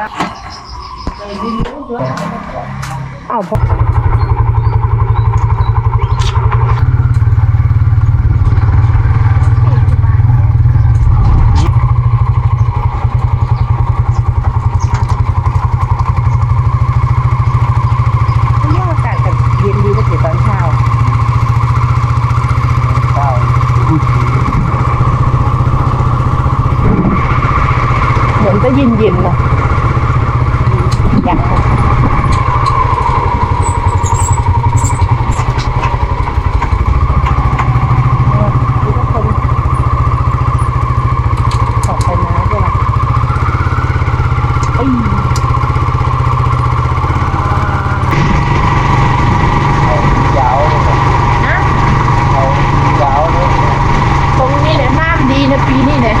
อาพอเรียกอากาศกับเย็นดีก็ถือตอนเช้าเหมือนจะย็นเย็นๆนะอยากดูทุกคนออกไปน้ำด้วยล่ะเอ้ยนะตรงนี้เนี่ยน้ำดีนะปีนี้เนี่ย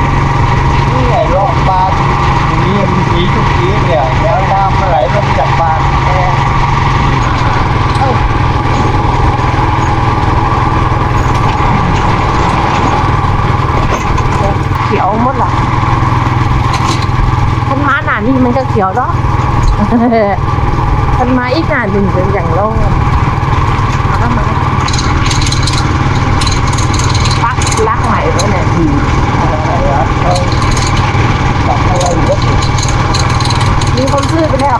เขียวหมดละต้นไม้หนานี่มันก็เขียวเนาะ ต้นไม้อีกหนาหนึ่งเลยางโล่งมามาปักลักใหม่ไว้เนี่ยดีมีคนซื้อไปแล้ว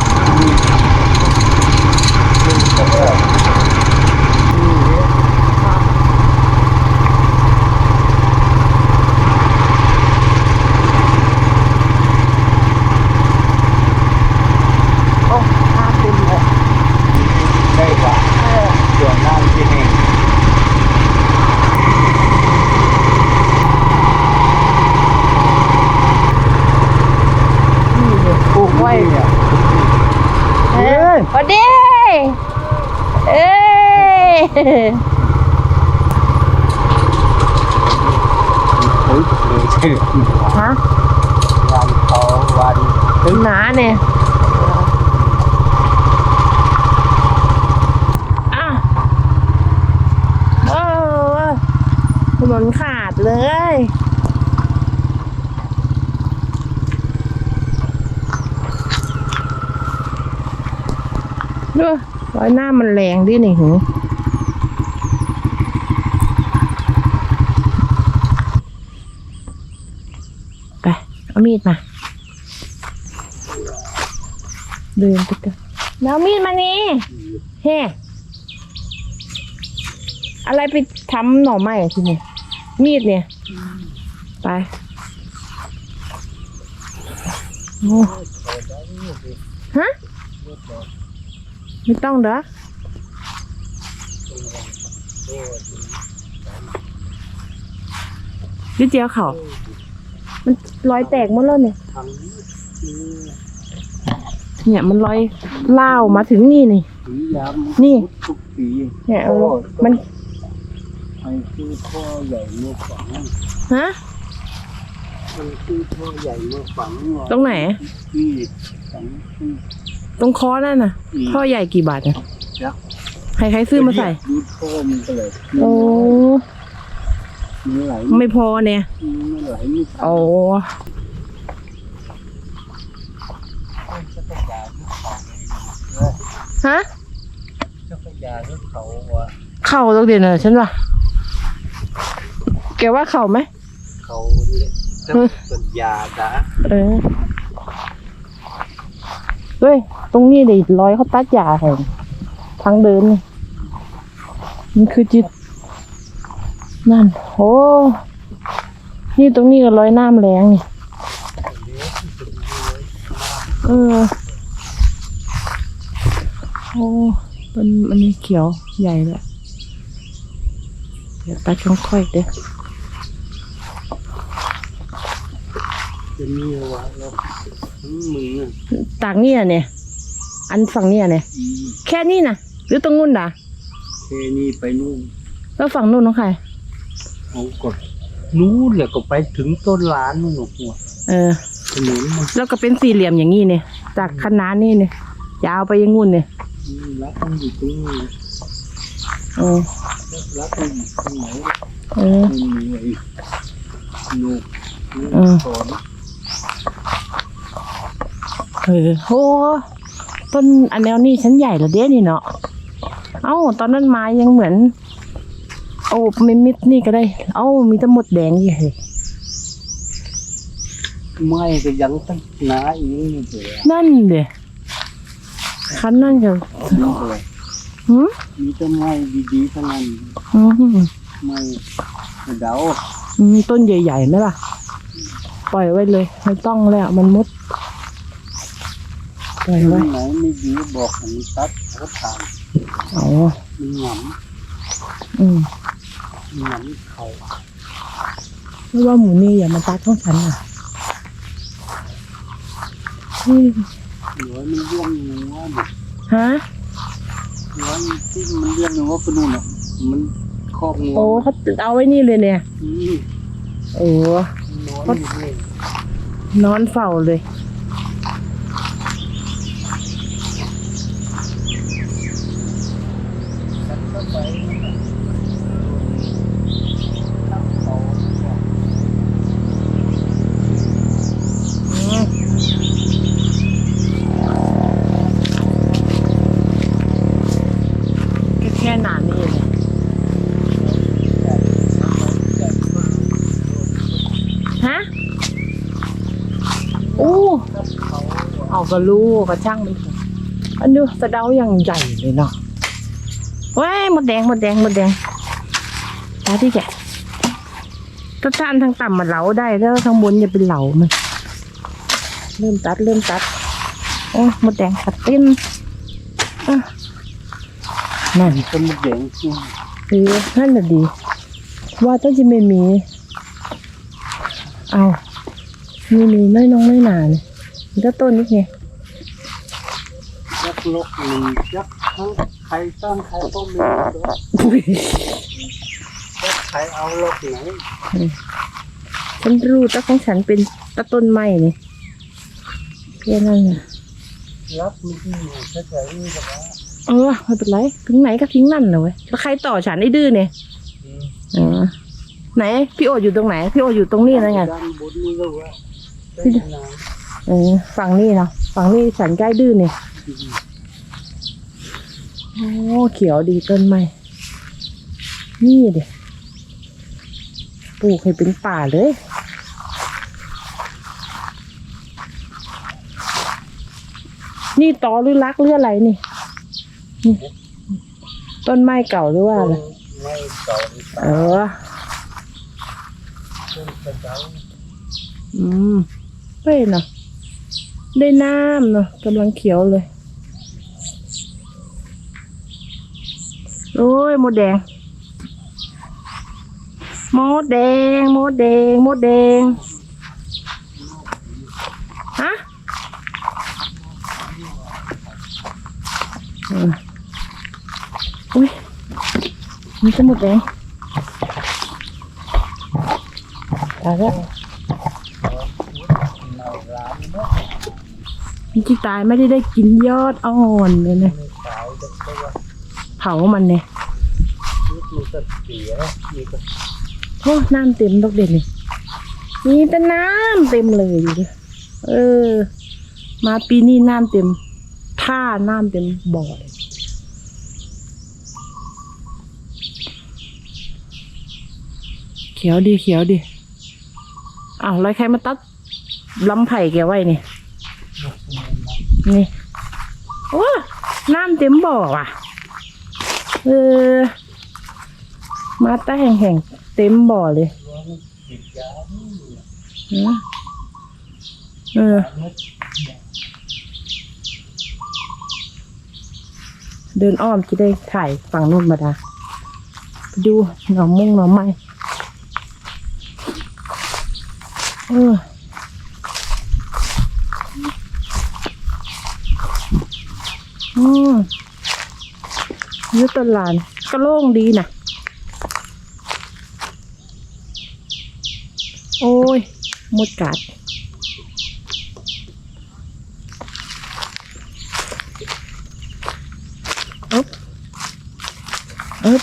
โอ้ภาพเต็มเลยเออนี่เลยปลูกไว้เออพอดีเอ้ย ฮะวันต่อวันถึงหนาเนี่ยถนนขาดเลยดูรอยหน้ามันแรงดิหนิหือป เอามีดมา เดินไปกันแล้วเอามีดมานี่เฮ้อะไรไปทำหน่อไม้อะทีเนี่ยมีดเนี่ย ไปโอ้ฮะไม่ต้องเด้อยืดเจียวเขา มันรอยแตกหมดแล้วเนี่ย เนี่ยมันรอยเล่าวมาถึงนี่นี่นี่ ทุกปีเนี่ยเอามันมันคือพ่อใหญ่เมื่อฝังฮะมันคือพ่อใหญ่เมื่อฝังตรงไหนที่ฝังที่ตรงคอนั่นน่ะท่อใหญ่กี่บาทเนี่ยยักษ์ใครใครซื้อมาใส่ ดูพ่อมันก็เลยโอ้ มันไหลไม่พอเนี่ยมันไหลไม่ทันโอ้เจ้าพระยาที่เขาเองฮะเจ้าพระยาที่เขาว่าเข่าตรงเดียวน่ะฉันว่าแกว่าเข่าไหมเขาเนี่ยเจ้าพระยาจ้ะเออเฮ้ยตรงนี้ดิร้อยเขาตัดยาแทนทางเดินนี่มันคือจิต นั่นโอ้นี่ตรงนี้ก็ร้อยน้ำแรงนี่เออโอ้มันมันเขียวใหญ่เลยเดี๋ยวตัดช่องค่อยเด้อจะมีว่าแล้วทั้งมือตากเนี่ยเนี่ย อันฝั่งเนี่ยเนี่ยอีแค่นี้นะหรือตรงนู้นด่ะเคนี่ไปนู่น แล้วฝั่งนู้นของใคร เขากดนู้นเลยก็ไปถึงต้นล้านนู่นหรอกหัวเออ ถนนมันแล้วก็เป็นสี่เหลี่ยมอย่างนี้เนี่ย จากคณะนี่เนี่ยยาวไปอยังงุ่นเนี่ยรักมันอยู่ตรงนี้เออรักมันอยู่ตรงไหนเออ มันมีไอ้หนูเออ สอนเเออโหต้นอันแนวนี้ฉันใหญ่ละเด้นี่เนาะเอ้าตอนนั้นไม้ยังเหมือน โอ้ไม่มิดนี่ก็ได้ เอ้ามีแตะมดแดงอยู่เฮ้ยไม่ก็ยังตั้งหนาอีกนี่เลยนั่นเด้คันนั่นจะเลยหืมมีต้นไม้ดีๆทั้งนั้นอืมไม่เดาอืมต้นใหญ่ๆไหมล่ะ ปล่อยไว้เลยไม่ต้องแล้วมันมุดปล่อยต้ไว้นไหนไม่ดีบอกให้มันตัดเขาทานอ๋อมันหงอืมำหงำเขาไม่ว่าหมูนี่อย่ามาตัดของฉันอะอืมหรือว่ามันเลี้ยงหนูว่าเด็กฮะหรือว่าที่มันเลี้ยงหนูว่าปนู่นอะมันครอบงูโอ้เขาเอาไว้นี่เลยเนี่ย อืมโอ้ นอนอยู่เลยนอนเฝ้าเลย ฉันก็ไปทำเขาบอก แค่แค่หนานี่เลยฮะโอ้เอา ก็ระลูกกระช่างมันเถอะอันดูสะเดาอย่างใหญ่เลยเนาะเว้ยหมดแดงหมดแดงหมดแดงตาที่แกถ้าท่านทางต่ำมาเหลาได้แล้วข้างบนจะเป็นเหลามันเริ่มตัดเริ่มตัด โอ้หมดแดงตัดเต็มอะนั่นมันก็มันแดงจริงเออนั่นน่ะดี ว่าต้องจะไม่มี เอามีมีน้อยน้องน้อยหนาเนี่ยมันก็ต้นนี้ไง ยักษ์ลกหนึ่งยักษ์ทั้งใครตั้งใครก็ไม่รู้ตัวยักษ์ใครเอาลกไหนฉันรู้แตั้ของฉันเป็นตะต้นไม้นี่แค่นั้นน่ะรับมันที่อยู่เฉยๆนี่แบบว่าเออไม่เป็นไรถึงไหนก็ทิ้งนั่นเลยเว้ยแล้วใครต่อฉันไอ้ดื้อเนี่ยอืมอ๋อไหน พี่โออยู่ตรงไหน พี่โออยู่ตรงนี้นะไงด้านบนนี่ก็ว่าเป็นนางเออฝั่งนี้เนาะฝั่งนี้ฉันใกล้ดื้อเนี่ย โอ้เขียวดีต้นไม้นี่เด็ปลูกให้เป็นป่าเลยนี่ตอหรือรักหรืออะไรนี่นี่ ต้นไม้เก่าหรือว่าอะไรไม่เก่าไม่เอเก่าอต้นกระเจ้าอืมเฮ้ยเนาะได้น้ำเนาะกำลังเขียวเลย โอ้ยมดแดงมดแดงมดแดงมดแดงฮะอุ้ยมีสมุดแดงตายแล้วเนาร้านมันที่ตายไม่ได้ได้กินยอดอ่อนเลยนะไม่ขายเผามันเนี่ย ลูกมันก็เสียมีก็ โอ้น้ำเต็มดอกเด็ดเลยมีแต่น้ำเต็มเลยอยู่ดิเออ มาปีนี้น้ำเต็มท่าน้ำเต็มบ่อเลยเขียวดีเขียวดีอ้าวแล้วใครมาตัดลำไผ่แกไว้เนี่ยนี่โอ้น้ำเต็มบ่อว่ะ เออ มาแต่แห่งๆ เต็มบ่อเลยเออเดินอ้อมจะได้ถ่ายฝั่งนู้นมาดาดูหน่อมุ่งหน่อไม้เอออืมอยุตลานก็โล่งดีนะ โอ้ยหมดกัดอึ๊บอึ๊บ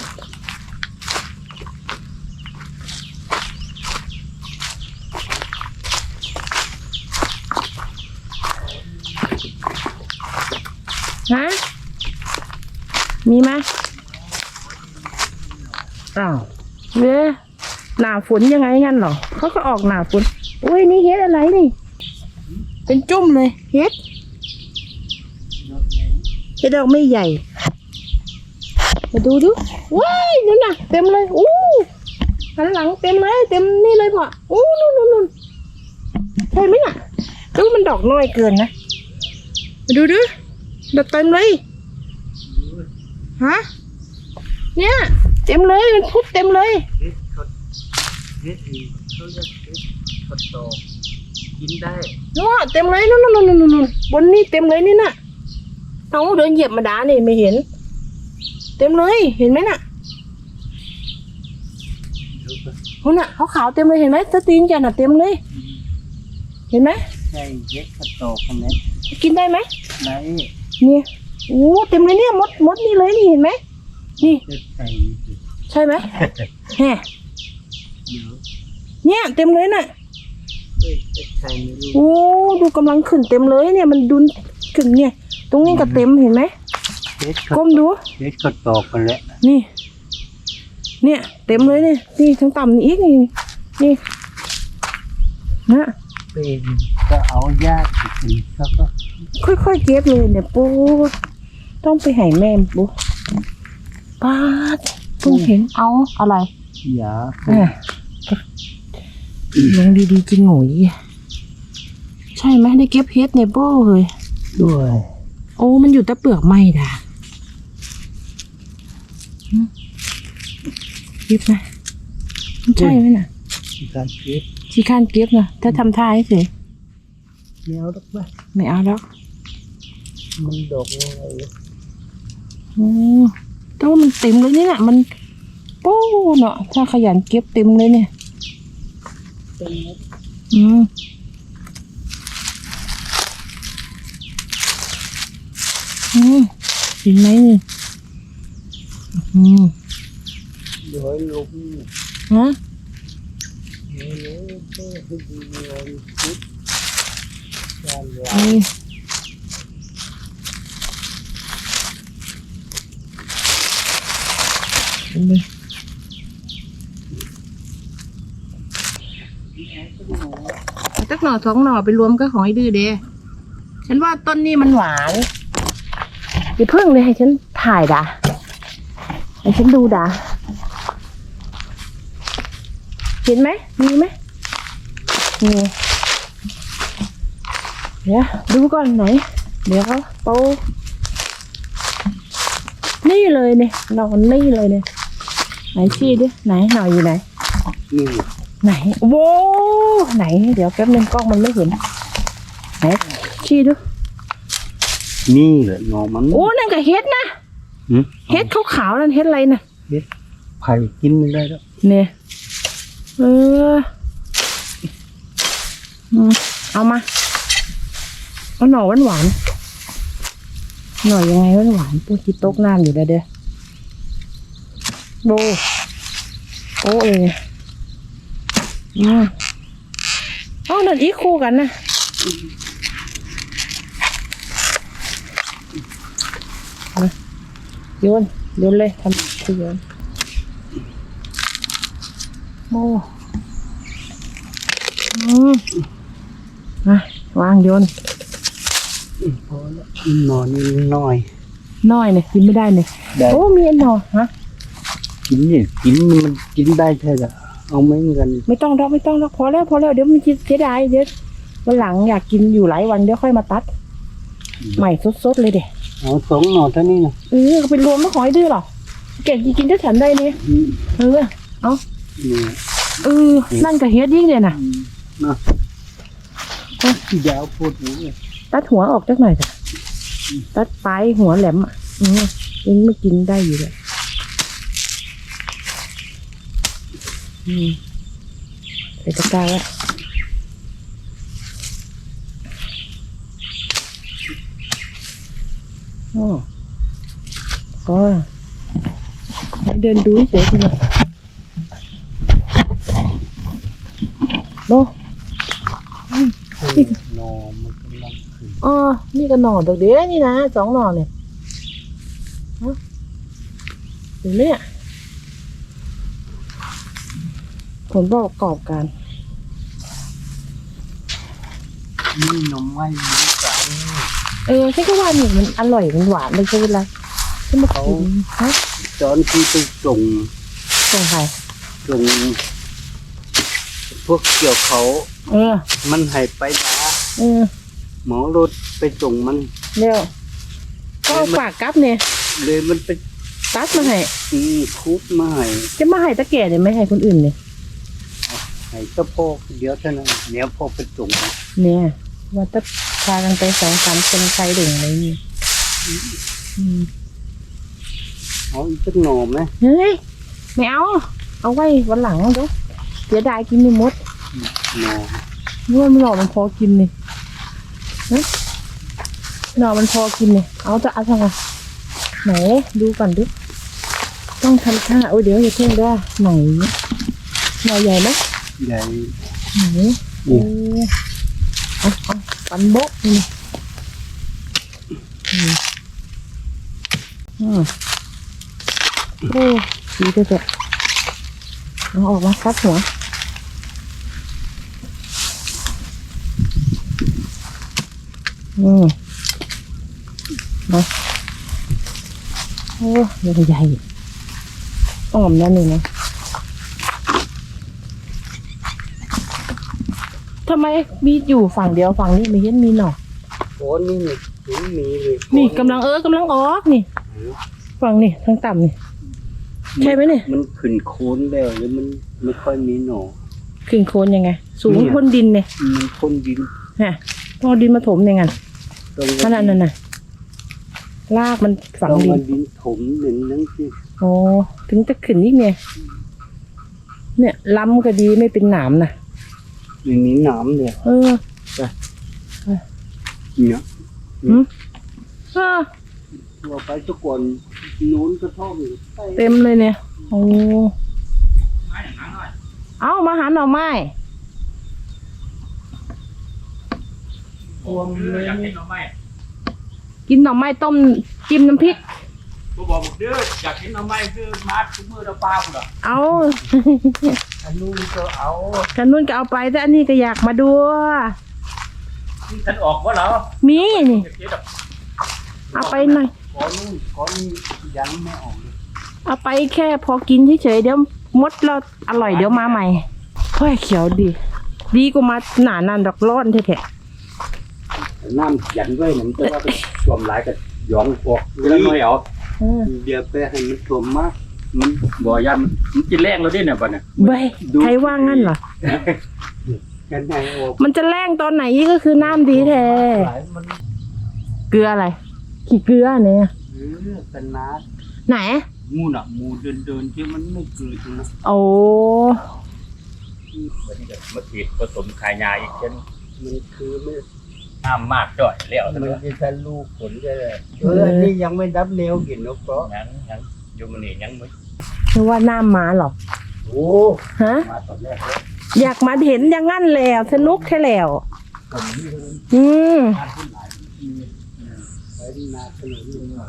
ฮะมีไหมอ้าวเว้ยหนาฝนยังไงงั้นเหรอ เขาก็ออกหนาฝนอุ้ยนี่เฮ็ดอะไรนี่ เป็นจุ่มเลยเฮ็ดเฮ็ดดอกไม่ใหญ่ มาดูดูว้ายนั่นน่ะ เต็มเลยอู้หันหลังเต็มเลย เต็มนี่เลยพ่ออู้นู่นนู่นนู่นใช่ไหมน่ะดูมันดอกน้อยเกินนะมาดูดูดอกเต็มเลยฮะเนี่ย เต็มเลยมันพุดเต็มเลย เฮ็ดเขาเฮ็ดอีกเขาเรียกเฮ็ดกดตอกกินได้นู่นเต็มเลยนู่นนู่นนู่นนู่นบนนี่เต็มเลยนี่น่ะเอาเดินเหยียบมาดานี่ไม่เห็น เต็มเลยเห็นไหมน่ะเดี๋ยวก็นู่นน่ะขาวขาวๆเต็มเลยเห็นไหมสตีนแกน่ะเต็มเลย เห็นไหมใช่เฮ็ดกดตอกกันไหมกินได้ไหมได้เนี่ยโอ้เต็มเลยเนี่ยมดมดนี่เลยนี่เห็นไหมนี่เฮ็ดใส่ใช่ไหมแฮะ เดี๋ยวเนี่ย เต็มเลยน่ะเฮ้ยเฮ็ดใส่ไม่รู้โอ้ดูกำลังขึ้นเต็มเลยเนี่ยมันดุนขึ้นเนี่ย ตรงนี้ก็เต็มเห็นไหมเฮ็ดกก้ดมดูเฮ็ดกดตอกกันแหละนี่ เนี่ย เต็มเลยเนี่ยนี่ทั้งต่ำนี่อีกนี่นี่นะเป็นก็เอายากอีกทีเขาก็ค่อยๆเก็บเลยเนี่ยปูต้องไปให้แม่ปูป้าดเพิ่งเห็นเอาอะไรอย่าเนี่ยเลี้ยงดีๆกินหมูยใช่ไหมได้เก็บเพชรเนี่ยโบ้เลยด้วย โอ้มันอยู่แต่เปลือกไม้ด่ะหึเก็บนะมันใช่ไหมน่ะการเฮ็ดขี้ข้านเก็บนะถ้าทำท่าให้เฉยแนวดอกไม้ไม่เอาแล้วมันดอกยังไงโอ้แต่ว่ามันเต็มเลยเนี่ยน่ะมันโป้เนาะถ้าขยันเก็บเต็มเลยเนี่ย เป็นอืมอืมเห็นไหมนี่อืมย้อยลงฮะเฮ้ยเฮ้ยเฮ้ยดีเลยคิดการหลาเอ้ยเหน่อสองหน่อไปรวมกับของไอ้ดื้อเด้ฉันว่าต้นนี้มันหวานอย่าเพิ่งเลยให้ฉันถ่ายด่าให้ฉันดูด่าเห็นไหมมีไหมนี่เดี๋ยวดูก่อนไหน เดี๋ยวเขาโตนี่เลยเนี่ยนอนนี่เลยเนี่ยไหนชี้ดิไหนหน่อยอยู่ไหนนี่ ไหนโว้ไหน เดี๋ยวแป๊บนึงกล้องมันไม่เห็นไหนชี้ดูนี่แหละน้องมันโอ้นั่นก็เฮ็ดนะหืมเฮ็ดขาวๆนั่นเฮ็ดอะไรน่ะไผ่กินไม่ได้แล้วเนี่ยเอออืมเอามาเอาหน่อหวานหวานๆหน่อยังไงหวานหวานๆปูจิตกน้ำอยู่แล้วเด้อโบโอ้เอย อืมเอ้านั่นอีกคู่กันนะมาโยนโยนเลยทำคือโยนโอ้อืมมาวางโยนพอแล้วนอนนิดหน่อยน้อยเนี่ยกินไม่ได้เนี่ยได้โอ้มีอันหนอฮะกินเนี่ยกินมันกินได้ใช่ไหม เอาไม่เหมือนกันไม่ต้องดอกไม่ต้องดอกพอแล้วพอแล้วเดี๋ยวมันจะเสียดายเดี๋ยววันหลังอยากกินอยู่หลายวันเดี๋ยวค่อยมาตัด ใหม่สดๆเลยเด็เอาสองหน่อเท่านี้นะเออเอาไปรวมไม่ขอให้ดื้อหรอเก่งกินได้ฉันได้เนี่ยอืมเออเอานี่เออนั่นก็เฮ็ดยิ่งเลยนะอืมนะยาวพูดอยู่เลยตัดหัวออกจักหน่อยจ้ะตัดปลายหัวแหลมอะอืมยังไม่กินได้อยู่เลย อืมใส่ตะกร้าแล้วโอ้ก็ให้เดินดูเฉยๆทีนะโอ้หน่อมันกำลังขึ้นอ๋อ นี่ก็หน่อดอกเดียวนี่นะสองหน่อเนี่ยเห็นไหมเนี่ย ผลประกอบการนี่หนมไม้เหมือนกันเออใช่ก็ว่านี่มันอร่อยมันหวานเลยใช่ไหมที่มากินฮะตอนที่ไปส่งส่งใครส่งพวกเกี่ยวเขา เออ มันหายไปนะเออหมอรถไปส่งมัน เร็วก็เอาฝากกลับเนี่ยเลยมันไปตัดมาให้ตีคุดมาให้จะมาให้ตะแก่เนี่ยไม่ให้คนอื่นเนี่ย ให้เจ้าพ่อเดี๋ยวเท่านั้นเดี๋ยวพ่อไปส่งมันเนี่ยว่าจะพากันไปสองสามคนใครเด่งอะไรนี่อืมเอาอีกสักหน่อไหมเฮ้ยไม่เอา เอาไว้วันหลังเดี๋ยวเสียดายกินไม่หมดหน่อนี่ว่ามันหน่อมันพอกินนี่นะหน่อมันพอกินนี่เอาจะเอาทำไงไหนดูก่อนดิต้องทำท่าโอ้ยเดี๋ยวอย่าเพิ่งได้ไหนหน่อใหญ่ไหม ใหญ่ไหนโอ้เอาเอาปันโบกนี่อืมอืมโอ้ดีเถอะเอาออกมาซัดหัวอืมมาโอ้ยใหญ่อ่อมนั่นนี่นะ ทำไมมีอยู่ฝั่งเดียวฝั่งนี้ไม่เห็นมีหนอโอ้นี่นี่เห็นมีเลยนี่กำลังเออกำลังออกนี่ ฝั่งนี่ทางต่ำนี่ ใช่ไหมเนี่ย มันขึ้นโคนแล้วแล้วมันไม่ค่อยมีหน่อขึ้นโคนยังไง สูงเนี่ย พ้นดินเนี่ยมันพ่นดินฮะพอดินมาถมยังไงตรงขนาดนั้นน่ะลากมันฝังต้องดิมานดินถมหนึ่งนั่นสิโอ้ถึงจะขึ้นอีกเนี่ย เนี่ยล้ำก็ดีไม่เป็นหนามนะ ไม่มีหน้ำเลยเออเนี่ยหืมเออเราไปทุกคนนู้นก็ท่อมอยู่ใต้เต็มเลยเนี่ย โอ้เอามาหาหน่อไม้รวมเลยอยากกินหน่อไม้กินหน่อไม้ต้มจิ้มน้ำพริก บ่บอกบอกเด้ออยากกินหน่อไม้คือมาทุกมือเราปลาพุ่นอะเอา อันนู้นก็เอากันนุ่นก็เอาไปแต่อันนี้ก็อยากมาดู นี่ฉันออกว่าเหรอมีนี่อยากกินแบบเอาไปหน่อย ขอนู่นขอนี่ยังไม่ออกเลยเอาไปแค่พอกินเฉยๆเดี๋ยวมดเราอร่อยเดี๋ยวมาใหม่ค่อยเขียวดี ดีกว่ามาหนานันดอกร้อนแท้น้ำยันไว้มันจะว่าเป็นรวมหลายกับหยองออกเวลาน้อยเอาๆ เออเดี๋ยวไปให้มันถ่วมมากมันบ่ยันมันกินแรงแล้วเด้เนี่ยบัดเนี่ยเบ้ยใครว่างั้นเหรอ กันไหนออกมันจะแรงตอนไหนก็คือน้ำดีแท้ หลายมันเกลืออะไร ขี้เกลือเนี่ย เออกันนาดไหนมูน่ะมูเดินเดินๆที่มันไม่เกิดนะโอ้วันนี้ก็มาฉีดผสมขายยาอีกเช่นมันคือไม่ น้ำมากจ่อยแล้วมันเด้อจะทะลุผลได้เลยเอออันนี้ยังไม่ดับแนวกินนกเพราะยังยังอยู่มันนี่ยังไม่นึกว่าน้ำมาเหรอโอ้ฮะมาตอนแรกเลยอยากมาเห็นอย่างงั้นแล้วสนุกแค่แล้วผมนี่เลยอืมทานขึ้นหลายทีไปนาขนมนี่เนาะ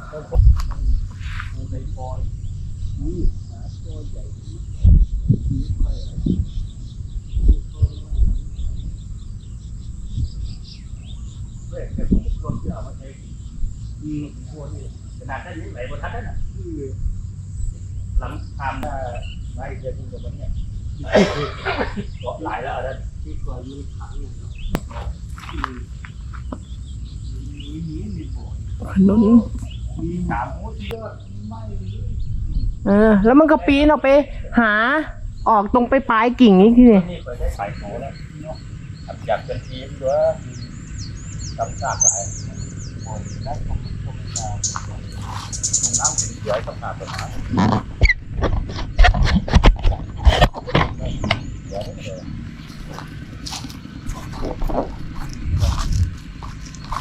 มันไปปอย นี่หาตัวใหญ่ เว้ยแต่ผมคนที่เอามาใช้อืมพวกนี้ขนาดนั้นยังไหลบ่ทันนั่นน่ะหลังทำได้ไม่เดือนนึงกับวันเนี้ยเกาะหลายแล้วอันนั้นที่ก่อนมันขังอยู่เนาะอืมมีมีมีบ่อยขนุนมีสามหูที่ก็ไม่เออ แล้วมันก็ปีนออกไป หาออกตรงไปปลายกิ่งนี่ที่นี่นี่เปิดได้สายโหแล้วเนาะทำจากเป็นทีมด้วย ทำซากหลายผมได้ของผมมาลงน้ำถึงเดี๋ยวต้องหาปัญหาเดี๋ยวเดี๋ยว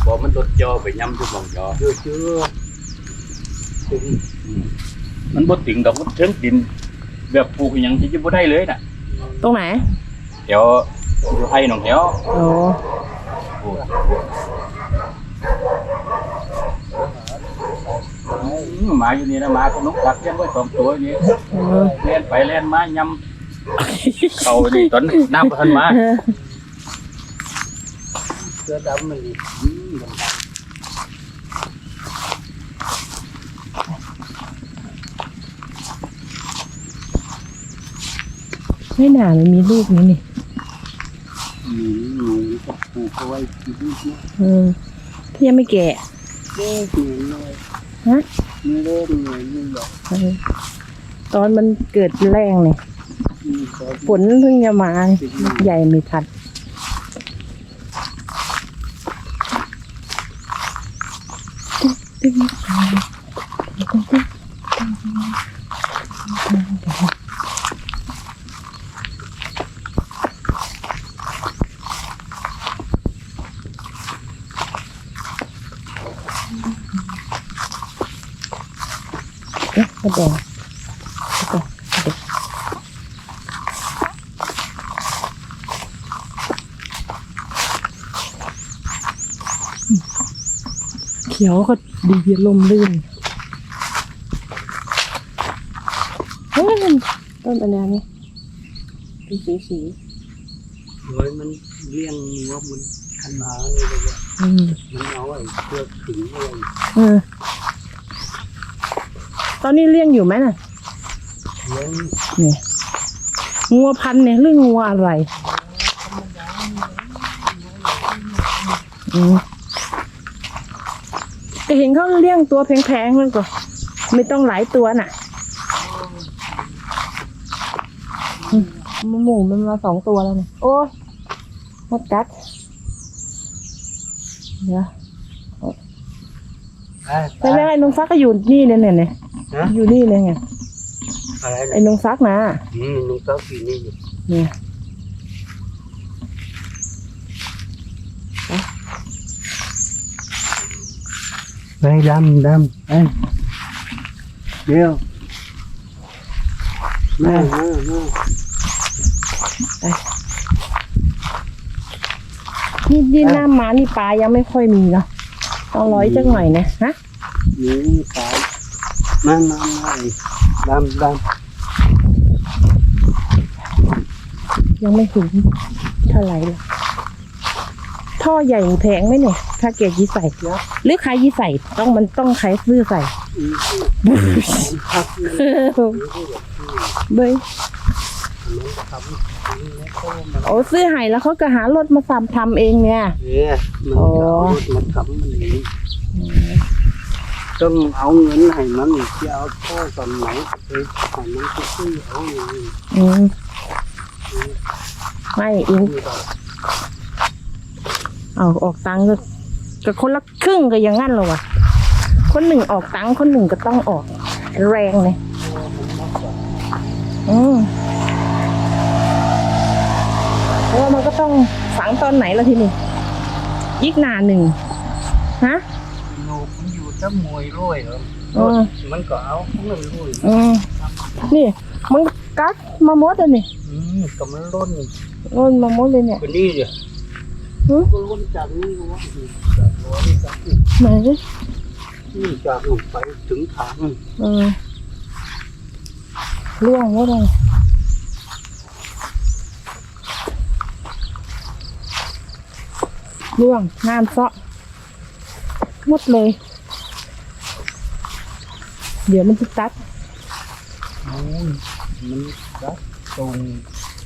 บอกมันลดจอไปย่ำทุกมองจอเชื่อเชื่อถึงมันบ่ติ่งดอกมันเชิงดิน แบบปลูกอหย่างที่จะบ่ได้เลยน่ะ ตรงไหน เดี๋ยวอยู่ให้หนองเดียวโอ้ ปลูก หาอืมหมาอยู่นี่นะหมาก็นกตักเลี้ยงไว้สองตัวนี่เออเล่นไปเล่นมายำเขานี่ตอนน้ำพันมาเออเสื้อดำมันนี่อืมมันดไม่น่ามันมีลูกนี้นี่ำอืมหนูก็ปลูกเอาไว้ที่นี่นะเออที่ยังไม่แก่เล็กเหมือนเลยฮะไม่เล็กเหมือนนี่หรอกเออตอนมันเกิดแรงเนี่ยอืมขอฝนเพิ่งจะมาใหญ่ไม่ทันเอ๊ะกระแดงกระแดงกระแดง เขียวก็ดีลมลื่นเฮ้ยต้นอะไรนี่เป็นสีสีโอ้ยมันเลี้ยงหัวมันขันหาเลยเลยว่าอืมมันเอาไอ้เชือกขึงเอาไว้เออตอนนี้เลี้ยงอยู่ไหมน่ะเลี้ยงเนี่ยงัวพันธุ์เนี่ยหรืองัวอะไรอืม แต่เห็นเขาเลี้ยงตัวแพงๆนั่นก็ ไม่ต้องหลายตัวน่ะอืมหมูมันมาสองตัวแล้วเนี่ยโอ้ยมดกัดเดี๋ยวไอ้แต่แม่ไอ้นงซักก็อยู่นี่เลยเนี่ยเนี่ยฮะอยู่นี่เลยไงอะไรไอ้นะนงซักนะอืมลุงเต้ากินนี่อยู่เนี่ย ไปดำดำไอ้เดี๋ยวแม่แม่แม่นี่นี่หน้าม้านี่ปลายังไม่ค่อยมีเนาะต้องร้อยจังหน่อยนะฮะนี่สายมามามาดำดยังไม่ถึงเท่าไหร่เลยท่อใหญ่แพงไหมเนี่ย ถ้าเกดยีใส่หรือใครยีใส่ต้องมันต้องใครซื้อใส่ำอีกพักนึงเบยมันทำนี่แล้วก็มันโอ้ซื้อให้แล้วเขาก็หารถมาทำทำเองเนี่ยเนี่ยมันจะเอารถมาทำมันเองต้องเอาเงินให้มันจะเอาพ่อตอนไหนไปให้มันไปซื้อเอาเองอืมไม่เองนี่ก็เอาออกตังค์ ก็ก็คนละครึ่งก็อย่างงั้นเหรอวะคนหนึ่งออกตังค์คนหนึ่งก็ต้องออก แรงเลยอืมเพราะว่ามันก็ต้องฝังตอนไหนล่ะทีนี้ยิกหนาหนึ่งฮะโลกมันอยู่ถ้ามวยรวยเหรอเออมันก็เอาของมันรวยอืมนี่มันกัดมาหมดเลยนี่อืมก็มันล้นร่นมาหมดเลยเนี่ยคนนี้เดี๋ย ไหนนี่จากลงไปถึงทางเออล่วงหมดเลยล่วงน้ำเซาะหมดเลย เดี๋ยวมันจะตัดโอ้ยมันรัดตรง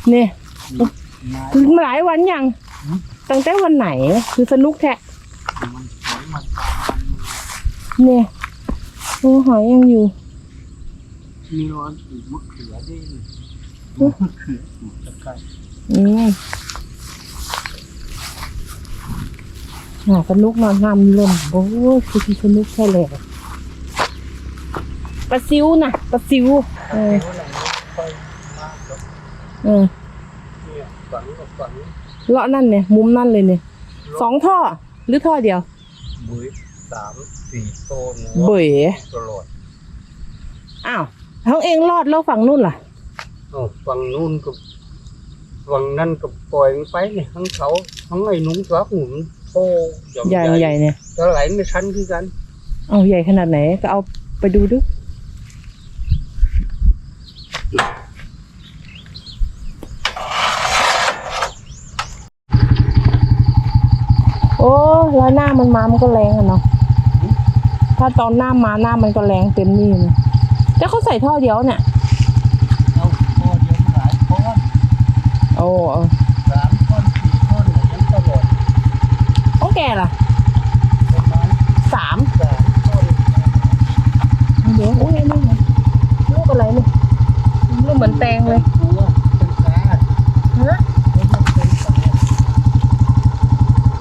เนี่ยไม้ถึงหลายวันยัง ตั้งแต่วันไหนคือสนุกแท้มันสวยมาสามวันเนี่ยโอ้หอยยังอยู่มีร้อนปลูกมะเขือด้วยนี่ปลูกมะเขือปลูกตะไคร้อืมหาสนุกนอนน้ำล่นโอ้ยคือที่สนุกแค่เลยปลาซิวนะปลาซิวเออเท่าไหร่ค่อยมากก็เออเนี่ยฝังกับฝัง เลาะนั่นเนี่ยมุมนั่นเลยเนี่ยสองท่อหรือท่อเดียว บุยสามสี่โซนเบ๋ตลอดอ้าวทั้งเองรอดแล้วฝั่งนู่นล่ะโอ้ฝั่งนู้นก็ฝั่งนั่นก็ปล่อยมันไปเนี่ยทั้งเขาทั้งไอ้หนุ่งสวักหมุนโพใหญ่ใหญ่เนี่ย จะไหลไม่ทันคือกัน เอาใหญ่ขนาดไหนก็เอาไปดูดูโอ้แล้วหน้า มันมามันก็แรงอะเนาะถ้าตอนหน้ามาหน้ามันก็แรงเต็มนี่เลยแต่เขาใส่ท่อเดียวเนี่ยเอาพอเดียวมันหลายก้อนโอ้เออสามก้อนสี่ก้อนอย่างนั้นตลอดของแกล่ะประมาณสามสามก้อนเดี๋ยวโอ้ยนี่ไงลูกอะไรเนี่ยลูกเหมือนแตงเลยตัวเป็นกาฮะไม่ใช่เป็นสาย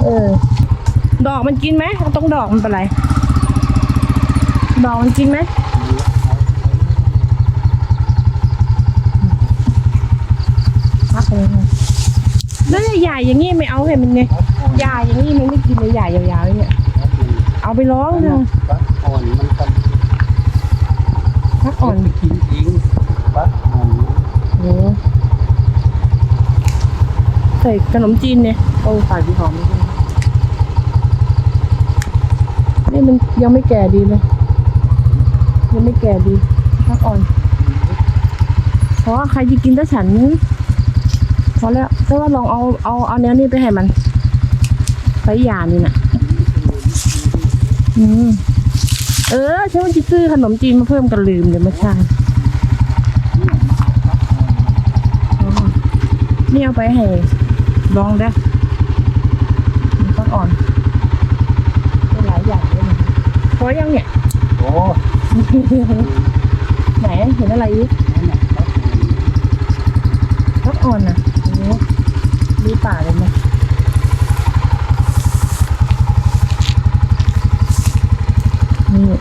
เออ ดอกมันกินไหมเอาตรงดอกมันเป็นไร ดอกมันกินไหมพักเลยแล้วใหญ่อย่างงี้ไม่เอาให้มันไงใหญ่อย่างงี้มันไม่กินเลยใหญ่ยาวๆเนี่ย เอาไปร้องเถอะปักอ่อนมันกันพักอ่อนไปกินเองปักอ่อนโอ้ใส่ขนมจีนเนี่ยโอ้ใส่ดีหอมจริง นี่มันยังไม่แก่ดีเลย ยังไม่แก่ดีพักอ่อนเพราะใครจะกินแต่ฉันพอแล้วแต่ว่าลองเอาเอาเอาเนี้ยนี่ไปให้มันไปหยานี่น่ะ อืมเออฉันว่าจะซื้อขนมจีนมาเพิ่มกันลืมเดี๋ยวม่ใช่นี่เอาไปให้ลองได้มันต้องอ่อนหลายอย่างเลยนะ พอยังเนี่ย โอ้ไหนเห็นอะไรอีกนั่นแหละปักอ่อนพักอ่อนอะโอ้โหดูป่าเลยไหมนี่นี่